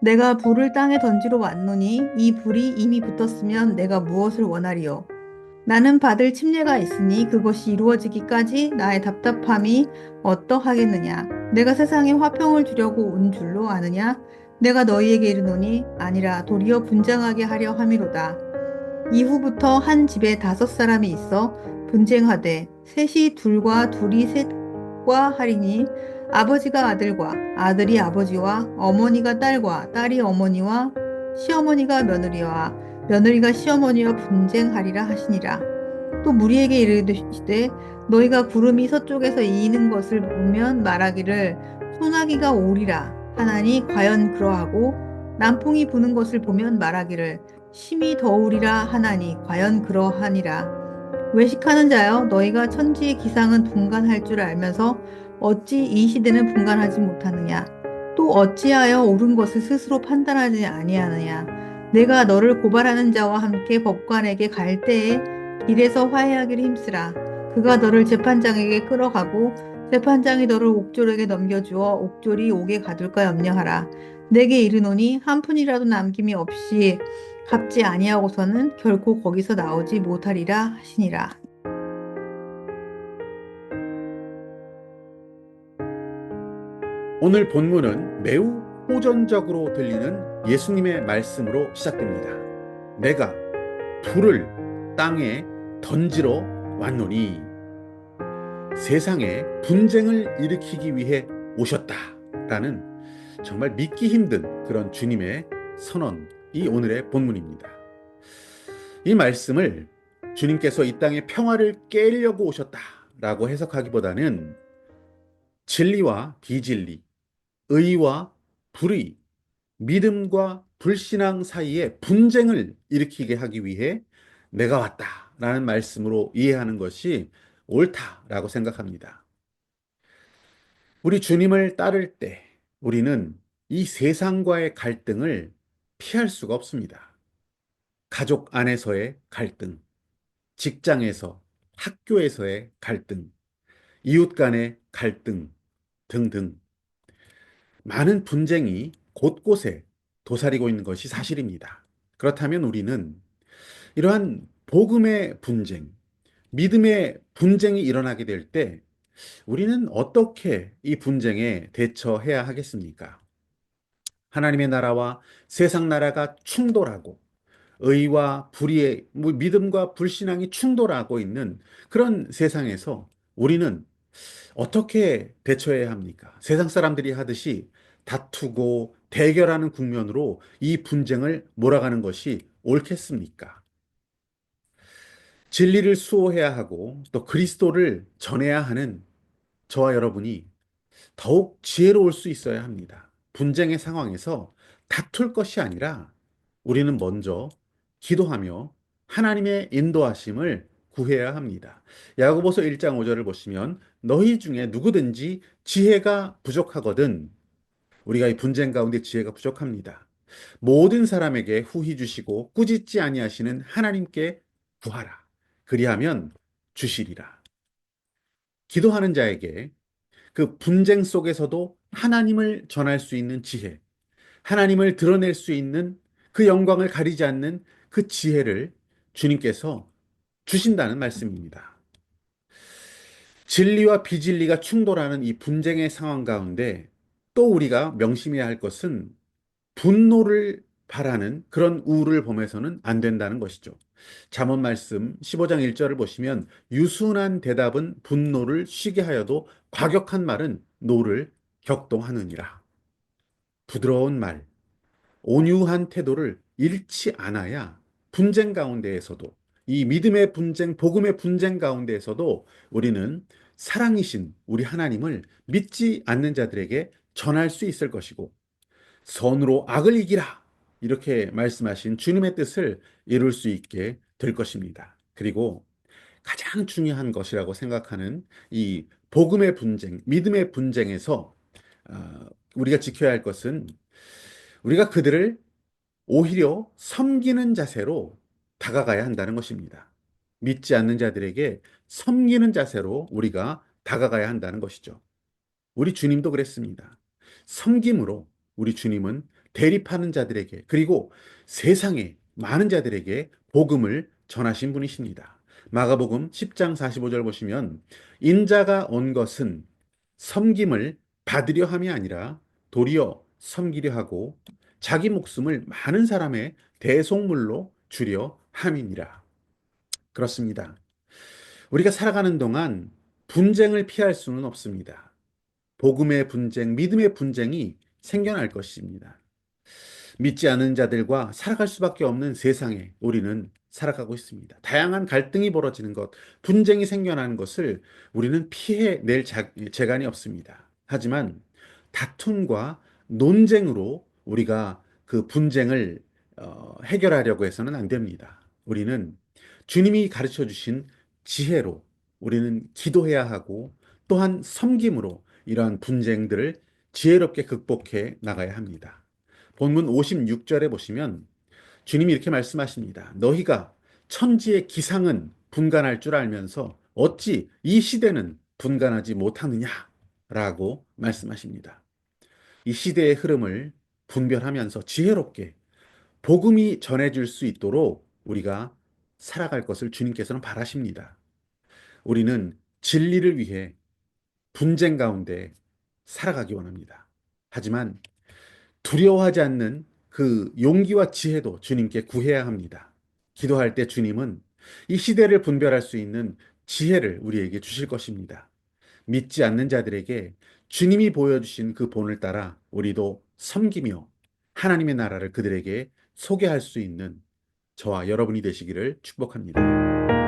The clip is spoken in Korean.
내가 불을 땅에 던지러 왔노니 이 불이 이미 붙었으면 내가 무엇을 원하리요? 나는 받을 침례가 있으니 그것이 이루어지기까지 나의 답답함이 어떠하겠느냐? 내가 세상에 화평을 주려고 온 줄로 아느냐? 내가 너희에게 이르노니 아니라 도리어 분쟁하게 하려 함이로다. 이후부터 한 집에 다섯 사람이 있어 분쟁하되 셋이 둘과 둘이 셋과 하리니 아버지가 아들과 아들이 아버지와 어머니가 딸과 딸이 어머니와 시어머니가 며느리와 며느리가 시어머니와 분쟁하리라 하시니라. 또 무리에게 이르시되 너희가 구름이 서쪽에서 이는 것을 보면 말하기를 소나기가 오리라 하나니 과연 그러하고 남풍이 부는 것을 보면 말하기를 심히 더우리라 하나니 과연 그러하니라. 외식하는 자여 너희가 천지의 기상은 분간할 줄 알면서 어찌 이 시대는 분간하지 못하느냐? 또 어찌하여 옳은 것을 스스로 판단하지 아니하느냐? 내가 너를 고발하는 자와 함께 법관에게 갈 때에 길에서 화해하기를 힘쓰라. 그가 너를 재판장에게 끌어가고 재판장이 너를 옥졸에게 넘겨주어 옥졸이 옥에 가둘까 염려하라. 내게 이르노니 한 푼이라도 남김이 없이 갚지 아니하고서는 결코 거기서 나오지 못하리라 하시니라. 오늘 본문은 매우 호전적으로 들리는 예수님의 말씀으로 시작됩니다. 내가 불을 땅에 던지러 왔노니 세상에 분쟁을 일으키기 위해 오셨다 라는 정말 믿기 힘든 그런 주님의 선언이 오늘의 본문입니다. 이 말씀을 주님께서 이 땅에 평화를 깨려고 오셨다 라고 해석하기보다는 진리와 비진리, 의와 불의, 믿음과 불신앙 사이에 분쟁을 일으키게 하기 위해 내가 왔다라는 말씀으로 이해하는 것이 옳다라고 생각합니다. 우리 주님을 따를 때 우리는 이 세상과의 갈등을 피할 수가 없습니다. 가족 안에서의 갈등, 직장에서, 학교에서의 갈등, 이웃 간의 갈등 등등 많은 분쟁이 곳곳에 도사리고 있는 것이 사실입니다. 그렇다면 우리는 이러한 복음의 분쟁, 믿음의 분쟁이 일어나게 될 때 우리는 어떻게 이 분쟁에 대처해야 하겠습니까? 하나님의 나라와 세상 나라가 충돌하고 의와 불의의 뭐 믿음과 불신앙이 충돌하고 있는 그런 세상에서 우리는 어떻게 대처해야 합니까? 세상 사람들이 하듯이 다투고 대결하는 국면으로 이 분쟁을 몰아가는 것이 옳겠습니까? 진리를 수호해야 하고 또 그리스도를 전해야 하는 저와 여러분이 더욱 지혜로울 수 있어야 합니다. 분쟁의 상황에서 다툴 것이 아니라 우리는 먼저 기도하며 하나님의 인도하심을 구해야 합니다. 야고보서 1장 5절을 보시면 너희 중에 누구든지 지혜가 부족하거든 우리가 이 분쟁 가운데 지혜가 부족합니다. 모든 사람에게 후히 주시고 꾸짖지 아니하시는 하나님께 구하라. 그리하면 주시리라. 기도하는 자에게 그 분쟁 속에서도 하나님을 전할 수 있는 지혜, 하나님을 드러낼 수 있는 그 영광을 가리지 않는 그 지혜를 주님께서 주신다는 말씀입니다. 진리와 비진리가 충돌하는 이 분쟁의 상황 가운데 또 우리가 명심해야 할 것은 분노를 바라는 그런 우를 범해서는 안 된다는 것이죠. 잠언 말씀 15장 1절을 보시면 유순한 대답은 분노를 쉬게 하여도 과격한 말은 노를 격동하느니라. 부드러운 말, 온유한 태도를 잃지 않아야 분쟁 가운데에서도 이 믿음의 분쟁, 복음의 분쟁 가운데에서도 우리는 사랑이신 우리 하나님을 믿지 않는 자들에게 전할 수 있을 것이고 선으로 악을 이기라 이렇게 말씀하신 주님의 뜻을 이룰 수 있게 될 것입니다. 그리고 가장 중요한 것이라고 생각하는 이 복음의 분쟁, 믿음의 분쟁에서 어, 우리가 지켜야 할 것은 우리가 그들을 오히려 섬기는 자세로 다가가야 한다는 것입니다. 믿지 않는 자들에게 섬기는 자세로 우리가 다가가야 한다는 것이죠. 우리 주님도 그랬습니다. 섬김으로 우리 주님은 대립하는 자들에게 그리고 세상의 많은 자들에게 복음을 전하신 분이십니다. 마가복음 10장 45절 보시면 인자가 온 것은 섬김을 받으려 함이 아니라 도리어 섬기려 하고 자기 목숨을 많은 사람의 대속물로 주려 함이니라. 그렇습니다. 우리가 살아가는 동안 분쟁을 피할 수는 없습니다. 복음의 분쟁, 믿음의 분쟁이 생겨날 것입니다. 믿지 않은 자들과 살아갈 수밖에 없는 세상에 우리는 살아가고 있습니다. 다양한 갈등이 벌어지는 것, 분쟁이 생겨나는 것을 우리는 피해낼 자- 재간이 없습니다. 하지만 다툼과 논쟁으로 우리가 그 분쟁을 어, 해결하려고 해서는 안 됩니다. 우리는 주님이 가르쳐 주신 지혜로 우리는 기도해야 하고 또한 섬김으로 이러한 분쟁들을 지혜롭게 극복해 나가야 합니다. 본문 56절에 보시면 주님이 이렇게 말씀하십니다. 너희가 천지의 기상은 분간할 줄 알면서 어찌 이 시대는 분간하지 못하느냐? 라고 말씀하십니다. 이 시대의 흐름을 분별하면서 지혜롭게 복음이 전해질 수 있도록 우리가 살아갈 것을 주님께서는 바라십니다. 우리는 진리를 위해 분쟁 가운데 살아가기 원합니다. 하지만 두려워하지 않는 그 용기와 지혜도 주님께 구해야 합니다. 기도할 때 주님은 이 시대를 분별할 수 있는 지혜를 우리에게 주실 것입니다. 믿지 않는 자들에게 주님이 보여주신 그 본을 따라 우리도 섬기며 하나님의 나라를 그들에게 소개할 수 있는 저와 여러분이 되시기를 축복합니다.